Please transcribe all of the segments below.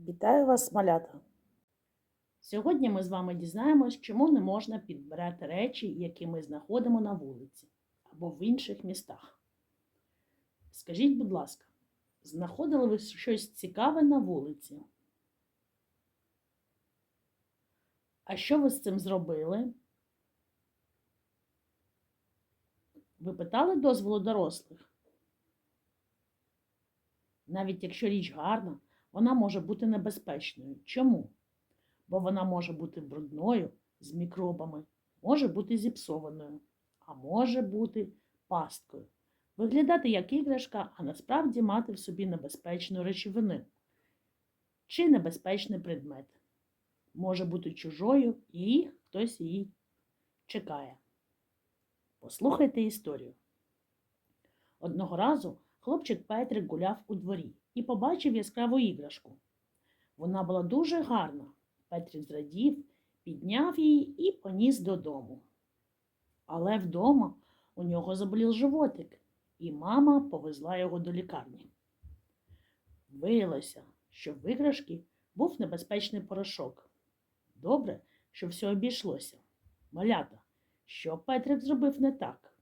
Вітаю вас, малята! Сьогодні ми з вами дізнаємось, чому не можна підбирати речі, які ми знаходимо на вулиці або в інших містах. Скажіть, будь ласка, знаходили ви щось цікаве на вулиці? А що ви з цим зробили? Ви питали дозволу дорослих? Навіть якщо річ гарна, вона може бути небезпечною. Чому? Бо вона може бути брудною з мікробами, може бути зіпсованою, а може бути пасткою. Виглядати як іграшка, а насправді мати в собі небезпечну речовину чи небезпечний предмет. Може бути чужою і хтось її чекає. Послухайте історію. Одного разу хлопчик Петрик гуляв у дворі і побачив яскраву іграшку. Вона була дуже гарна. Петрик зрадів, підняв її і поніс додому. Але вдома у нього заболів животик, і мама повезла його до лікарні. Виявилося, що в іграшки був небезпечний порошок. Добре, що все обійшлося. Малята, що Петрик зробив не так?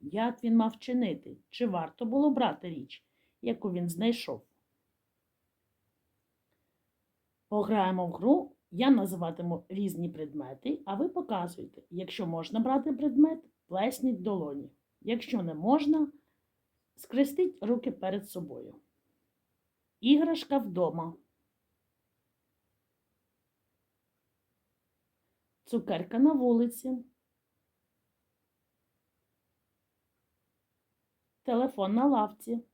Як він мав чинити? Чи варто було брати річ, яку він знайшов? Пограємо в гру, я називатиму різні предмети, а ви показуєте. Якщо можна брати предмет, плесніть долоні. Якщо не можна, скрестіть руки перед собою. Іграшка вдома. Цукерка на вулиці. Телефон на лавці.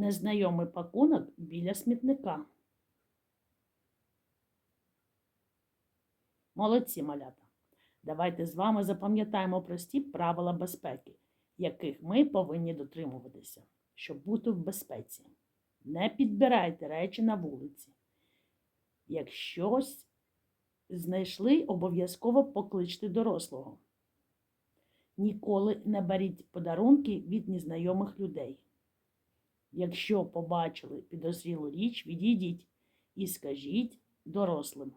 Незнайомий пакунок біля смітника. Молодці малята. Давайте з вами запам'ятаємо прості правила безпеки, яких ми повинні дотримуватися, щоб бути в безпеці. Не підбирайте речі на вулиці. Як щось знайшли, обов'язково покличте дорослого. Ніколи не беріть подарунки від незнайомих людей. Якщо побачили підозрілу річ, відійдіть і скажіть дорослим.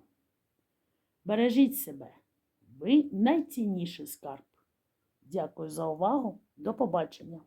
Бережіть себе, ви найцінніший скарб. Дякую за увагу. До побачення!